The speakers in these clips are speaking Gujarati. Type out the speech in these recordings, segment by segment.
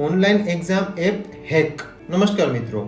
Online exam app hack. નમસ્કાર મિત્રો.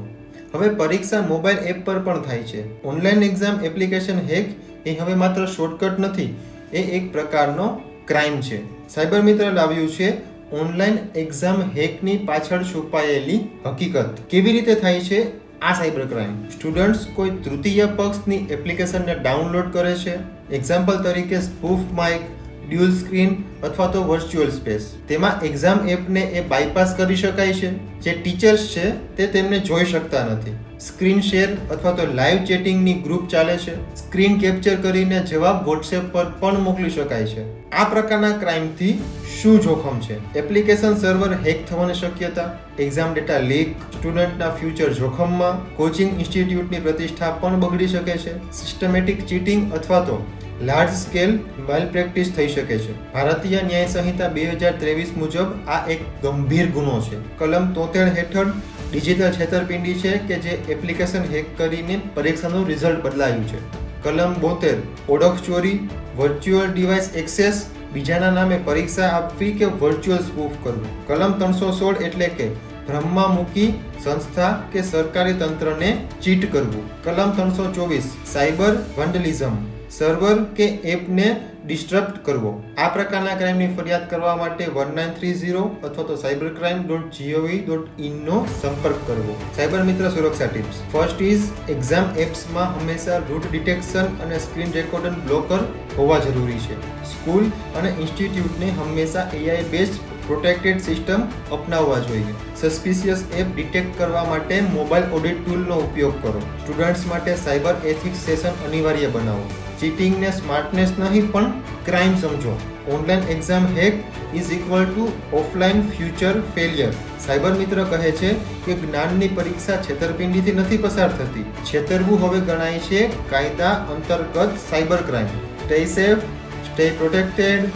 હવે પરીક્ષા મોબાઈલ એપ પર પણ થાય છે. ઓનલાઈન એક્ઝામ એપ્લિકેશન હેક એ હવે માત્ર શોર્ટકટ નથી, એ એક પ્રકારનો ક્રાઇમ છે. સાયબર મિત્ર લાવ્યું છે, ઓનલાઈન એક્ઝામ હેકની પાછળ છુપાયેલી હકીકત. કેવી રીતે થાય છે? આ સાયબર ક્રાઇમ સ્ટુડન્ટ્સ કોઈ તૃતીય પક્ષની એપ્લિકેશનને ડાઉનલોડ કરે છે. એક્ઝામ્પલ તરીકે સ્પૂફ માઇક ડ્યુઅલ સ્ક્રીન અથવા તો વર્ચ્યુઅલ સ્પેસ. તેમાં એક્ઝામ એપને એ બાયપાસ કરી શકાય છે. જે ટીચર્સ છે, તે તેમને જોઈ શકતા નથી. સ્ક્રીન શેર અથવા તો લાઈવ ચેટિંગની ગ્રુપ ચાલે છે. સ્ક્રીન કેપ્ચર કરીને જવાબ વોટ્સએપ પર પણ મોકલી શકાય છે. આ પ્રકારના ક્રાઇમથી શું જોખમ છે? એપ્લિકેશન સર્વર હેક થવાની શક્યતા, એક્ઝામ ડેટા લીક, સ્ટુડન્ટના ફ્યુચર જોખમમાં, કોચિંગ ઇન્સ્ટિટ્યૂટની પ્રતિષ્ઠા પણ બગડી શકે છે. સિસ્ટમેટિક ચીટિંગ અથવા તો લાર્જ સ્કેલ માલ પ્રેક્ટિસ થઈ શકે છે. ભારતીય ન્યાય સંહિતા બે હજાર ત્રેવીસ મુજબ આ એક ગંભીર ગુનો છે. કલમ તોતેર હેઠળ ડિજિટલ છેતરપિંડી છે કે જે એપ્લિકેશન હેક કરીને પરીક્ષાનું રિઝલ્ટ બદલાયું છે. કલમ બોતેર ઓળખ ચોરી, વર્ચ્યુઅલ ડિવાઇસ એક્સેસ, બીજાના નામે પરીક્ષા આપવી કે વર્ચ્યુઅલ સ્પૂફ કરવું. કલમ ત્રણસો સોળ એટલે કે ભ્રમમાં મૂકી સંસ્થા કે સરકારી તંત્રને ચીટ કરવું. કલમ ત્રણસો ચોવીસ, સાયબર વન્ડલિઝમ સર્વર કે એપને ડિસ્ટર્બ કરવો. આ પ્રકારના ક્રાઇમની ફરિયાદ કરવા માટે વન નાઇન થ્રી ઝીરો અથવા તો cyber crime dot GOV dot ઇનનો સંપર્ક કરવો. સાયબર મિત્ર સુરક્ષા ટિપ્સ. ફર્સ્ટ ઇઝ એક્ઝામ એપ્સમાં હંમેશા રૂટ ડિટેક્શન અને સ્ક્રીન રેકોર્ડર બ્લોકર હોવા જરૂરી છે. સ્કૂલ અને ઇન્સ્ટિટ્યૂટને હંમેશા એઆઈ બેસ્ડ પ્રોટેક્ટેડ સિસ્ટમ અપનાવવા જોઈએ. સસ્પિશિયસ એપ ડિટેક્ટ કરવા માટે મોબાઈલ ઓડિટ ટૂલનો ઉપયોગ કરો. સ્ટુડન્ટ્સ માટે સાયબર એથિક્સ સેશન અનિવાર્ય બનાવો. ચીટિંગને સ્માર્ટનેસ નહીં, પણ ક્રાઇમ સમજો. Online exam hack is equal to offline future failure cyber મિત્ર કહે છે કે જ્ઞાનની પરીક્ષા છેતરપિંડીથી નથી પસાર થતી. છેતરવું હવે ગણાય છે કાયદા અંતર્ગત cyber crime stay safe stay protected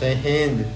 Jai Hind.